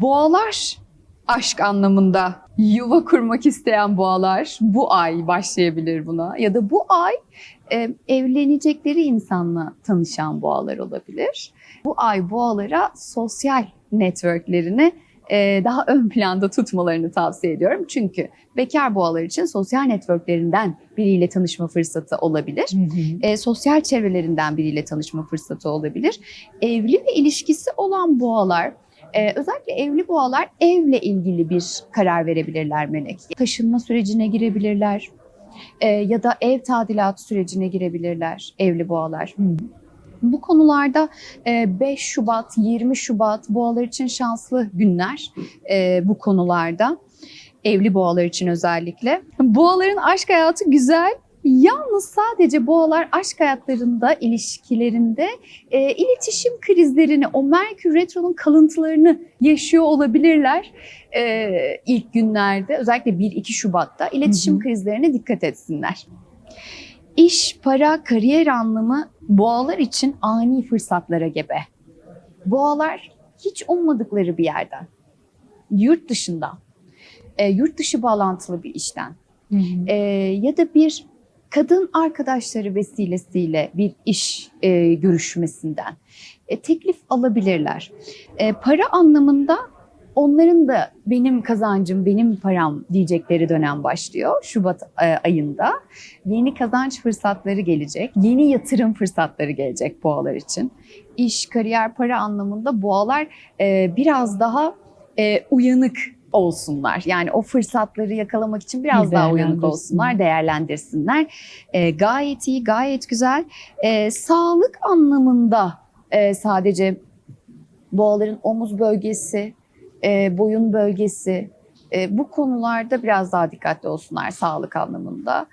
Boğalar aşk anlamında yuva kurmak isteyen boğalar bu ay başlayabilir buna ya da bu ay e, evlenecekleri insanla tanışan boğalar olabilir. Bu ay boğalara sosyal networklerini e, daha ön planda tutmalarını tavsiye ediyorum. Çünkü bekar boğalar için sosyal networklerinden biriyle tanışma fırsatı olabilir. E, sosyal çevrelerinden biriyle tanışma fırsatı olabilir. Evli ve ilişkisi olan boğalar ee, özellikle evli boğalar evle ilgili bir karar verebilirler Melek. Taşınma sürecine girebilirler Ee, ya da ev tadilatı sürecine girebilirler evli boğalar. Bu konularda e, 5 Şubat, 20 Şubat boğalar için şanslı günler e, bu konularda. Evli boğalar için özellikle. Boğaların aşk hayatı güzel. Yalnız sadece boğalar aşk hayatlarında, ilişkilerinde e, iletişim krizlerini, o Merkür Retro'nun kalıntılarını yaşıyor olabilirler e, ilk günlerde. Özellikle 1-2 Şubat'ta iletişim Hı hı. krizlerine dikkat etsinler. İş, para, kariyer anlamı boğalar için ani fırsatlara gebe. Boğalar hiç ummadıkları bir yerden, yurt dışından, e, yurt dışı bağlantılı bir işten e, ya da bir kadın arkadaşları vesilesiyle bir iş e, görüşmesinden e, teklif alabilirler. E, para anlamında onların da benim kazancım, benim param diyecekleri dönem başlıyor Şubat e, ayında. Yeni kazanç fırsatları gelecek, yeni yatırım fırsatları gelecek boğalar için. İş, kariyer, para anlamında boğalar e, biraz daha e, uyanık olsunlar. Yani o fırsatları yakalamak için biraz Bir daha uyanık olsunlar, değerlendirsinler. E, gayet iyi, gayet güzel. E, sağlık anlamında e, sadece boğaların omuz bölgesi, e, boyun bölgesi, e, bu konularda biraz daha dikkatli olsunlar sağlık anlamında.